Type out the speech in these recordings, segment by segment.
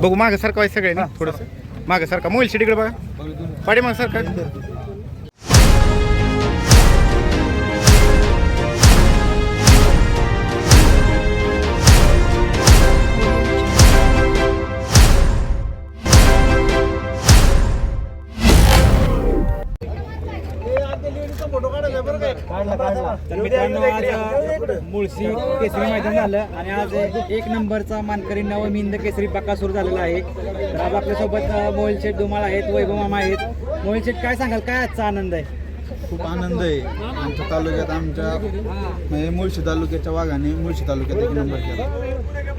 बघू मागं सारखं आहे सगळे ना थोडस. मागं सारखा. मोबाईल शेडीकडे बघा. पाडी मागं सारखा. तर मित्रांनो आज मुळशी केसरी मैदान झालं आणि आज एक नंबरचा मानकरी नवमिंद केसरी पक्का सुरू झालेला आहे. तर आज आपल्यासोबत मोहिल शेठ धुमाळ आहेत वैभव मामा आहेत. मोहिल शेठ काय सांगाल? काय आजचा आनंद आहे? खूप आनंद आहे. आमच्या तालुक्यात आमच्या मुळशी तालुक्याच्या वाघाने मुळशी तालुक्यात एक नंबर केला.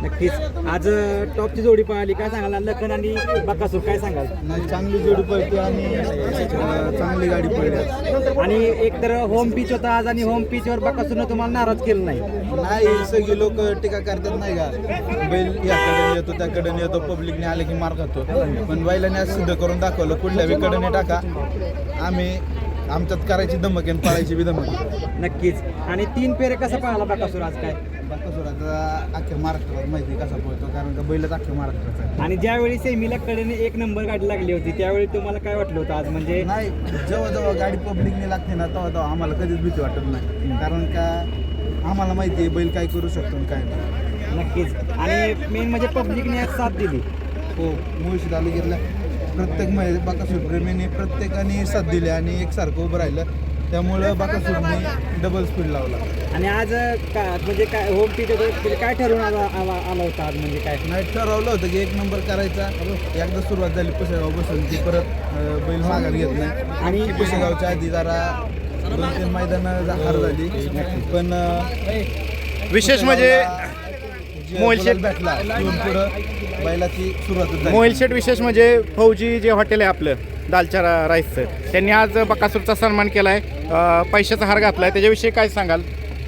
नक्कीच. आज टॉपची जोडी पळाली. काय सांगाल? लखन आणि बकासूर काय सांगाल? नाही चांगली जोडी पडते आणि चांगली गाडी पडली आज. आणि एक तर होम पिच होता आज आणि होम पिचवर बकासूरनं तुम्हाला नाराज केलं नाही. नाही सगळी लोक टीका करतात नाही का? बैल याकडे येतो त्याकडे येतो पब्लिकने आले की मार खातो. पण बैलाने आज सिद्ध करून दाखवलं कुठल्या बी कडेने टाका. आम्ही आमच्यात करायची धमक आणि पाळायची बी धमक. नक्कीच. आणि तीन पेरे कसा पळाला बकासूर आज काय? बाकासुर आता अख्ख्या महाराष्ट्रात माहिती कसा पळतो कारण का बैलच अख्ख्या महाराष्ट्राचा आहे. आणि ज्यावेळी सेमीला कडेने एक नंबर गाडी लागली होती त्यावेळी तुम्हाला काय वाटलं होतं आज? म्हणजे नाही जेव्हा जेव्हा गाडी पब्लिकने लागते ना तेव्हा तेव्हा आम्हाला कधीच भीती वाटत नाही. कारण का आम्हाला माहिती आहे बैल काय करू शकतो आणि काय नाही. नक्कीच. आणि मेन म्हणजे पब्लिकने आज साथ दिली. हो मुळशी तालुक्यातल्या प्रत्येक महिला बाकासूर प्रेमीने प्रत्येकाने साथ दिली आणि एकसारखं उभं राहिलं. त्यामुळं बाकासूरने डबल स्पीड लावला. आणि आज का म्हणजे काय होम पीच काय ठरवून आला आला आला होता आज म्हणजे काय? नाही ठरवलं होतं की एक नंबर करायचा. एकदा सुरुवात झाली पुसेगाव बसून की परत बैल माघार घेत नाही. आणि पुसेगावच्या आधी जरा दोन तीन मैदानं हार झाली. पण विशेष म्हणजे मोहिल शेठ- गुलाल भेटला. पुढं बैलाची सुरुवात झाली मोहिल शेठ विशेष म्हणजे फौजी जे हॉटेल आहे आपलं दालच्या रा- राईसचं त्यांनी आज बकासूरचा सन्मान केलाय. पैशाचा हार घातलाय. त्याच्याविषयी काय सांगाल?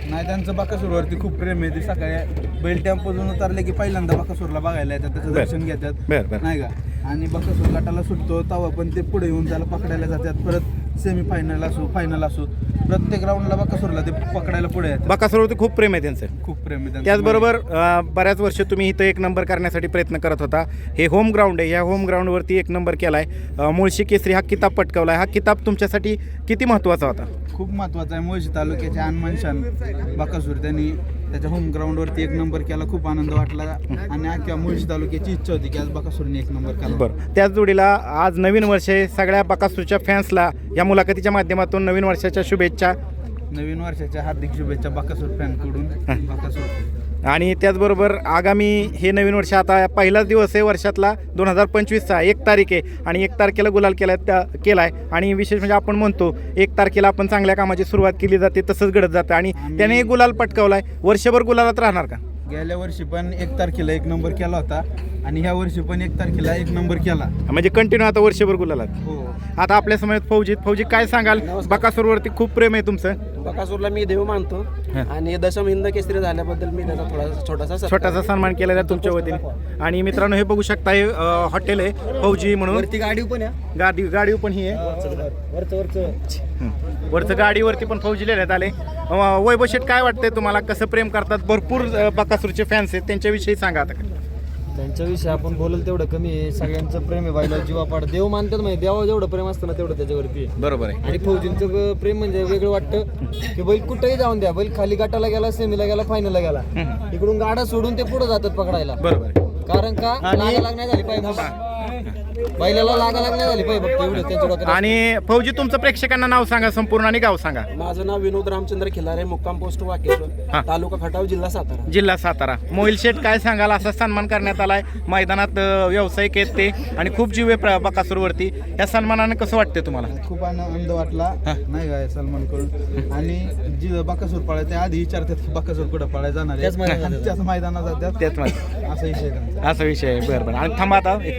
नाही त्यांचं बाकासूरवरती खूप प्रेम आहे. ते सकाळी बैल टेम्पोतून उतरले की पहिल्यांदा बाकासूरला बघायला येतात त्याचं बर. दर्शन घेतात. बरं. नाही का? आणि बकासूर गटाला सुटतो तेव्हा पण ते पुढे येऊन त्याला पकडायला जातात. परत सेमी फायनल असो फायनल असो. प्रत्येक राऊंडला बकासूरला ते पकडायला पुढे येतात. बकासूरवरती खूप प्रेम आहे त्यांचं. खूप प्रेम आहे त्यांचं. त्याचबरोबर अं, बऱ्याच वर्ष तुम्ही इथं एक नंबर करण्यासाठी प्रयत्न करत होता. हे होम ग्राउंड आहे. ह्या होम ग्राउंडवरती एक नंबर केलाय. अं, मुळशी केसरी हा किताब पटकावलाय. हा किताब तुमच्यासाठी किती महत्त्वाचा होता? खूप महत्वाचं आहे. मुळशी तालुक्याचे अनमान शान बाकासूर त्यांनी त्याच्या होम ग्राउंडवरती एक नंबर केला खूप आनंद वाटला. आणि अख्ख्या मुळशी तालुक्याची इच्छा होती की आज बाकासूरने एक नंबर केला. बरं. त्याच जोडीला आज नवीन वर्ष आहे. सगळ्या बकासूरच्या फॅन्सला या मुलाखतीच्या माध्यमातून नवीन वर्षाच्या शुभेच्छा. नवीन वर्षाच्या हार्दिक शुभेच्छा बाकासूर फॅनकडून बाकासूर आणि त्याचबरोबर आगामी हे नवीन वर्ष आता पहिलाच दिवस आहे वर्षातला दोन हजार पंचवीसचा. एक तारीख आहे आणि एक तारखेला गुलाल केला त्या केला आहे आणि विशेष म्हणजे आपण म्हणतो एक तारखेला आपण चांगल्या कामाची सुरुवात केली जाते तसंच घडत जातं. आणि त्याने गुलाल पटकावला आहे वर्षभर गुलालात राहणार का? गेल्या वर्षी पण एक तारखेला एक नंबर केला होता आणि ह्या वर्षी पण एक तारखेला एक नंबर केला. म्हणजे कंटिन्यू आता वर्षभर गुलालात? हो. आता आपल्या समयात फौजी. फौजी काय सांगाल? बकासूरवरती खूप प्रेम आहे तुमचं. बकासूरला मी देव मानतो आणि दशम हिंद केसरी झाल्याबद्दल मी त्याचा थोडासा छोटासा सत्कार छोटासा सन्मान केलेला आहे तुमच्या वतीने. आणि मित्रांनो हे बघू शकता हे अं, हॉटेल आहे फौजी म्हणून. वरती गाडी पण या गाडी गाडी पण ही आहे. वरचं वरचं. हं. वरचं गाडीवरती पण फौजी लिहिण्यात आले. वैभव शेठ काय वाटतंय तुम्हाला? कसं प्रेम करतात? भरपूर बकासूरचे फॅन्स आहेत. त्यांच्याविषयी सांगा आता. त्यांच्याविषयी आपण बोलल तेवढं कमी आहे. सगळ्यांचं प्रेम आहे बायला जीवापाड. देव मानतात म्हणजे देवा जेवढं प्रेम असतं ना तेवढं त्याच्यावरती. बरोबर आहे. आणि फौजींचं प्रेम म्हणजे वेगळं वाटतं की बैल कुठेही जाऊन द्या. बैल खाली गाठाला गेला सेमीला गेला फायनलला गेला. इकडून गाडा सोडून ते पुढे जातात पकडायला. बरोबर आहे. कारण का? लागा लागण्या झाली पाहिजे. बैलाला लागा लागण्या झाली पाहिजे फक्त एवढं त्यांच्या डोक्यात. आणि फौजी तुमचं प्रेक्षकांना नाव सांगा संपूर्ण आणि गाव सांगा. माझं नाव विनोद रामचंद्र खिलारे मुक्काम पोस्ट हा. वाकेश्वर तालुका खटाव जिल्हा सातारा. जिल्हा सातारा. मोहिल शेठ काय सांगाल? असा सन्मान करण्यात आलाय. मैदानात अं, व्यावसायिक आहेत ते आणि खूप जीव आहे प्र- बकासूरवरती. या सन्मानानं कसं वाटतंय तुम्हाला? खूप आनंद वाटला. नाही काय सलमान करून. आणि जी बाकासूर पळाय त्या आधी विचारतात की बाकासूर कुठं पळाय जाणार आहे? त्याच मैदानात त्याच मैदानात जातात. त्याच माहिती असा विषय आहे त्यांचा. असा विषय आहे. बरं बरं. आणि थांबा आता. एक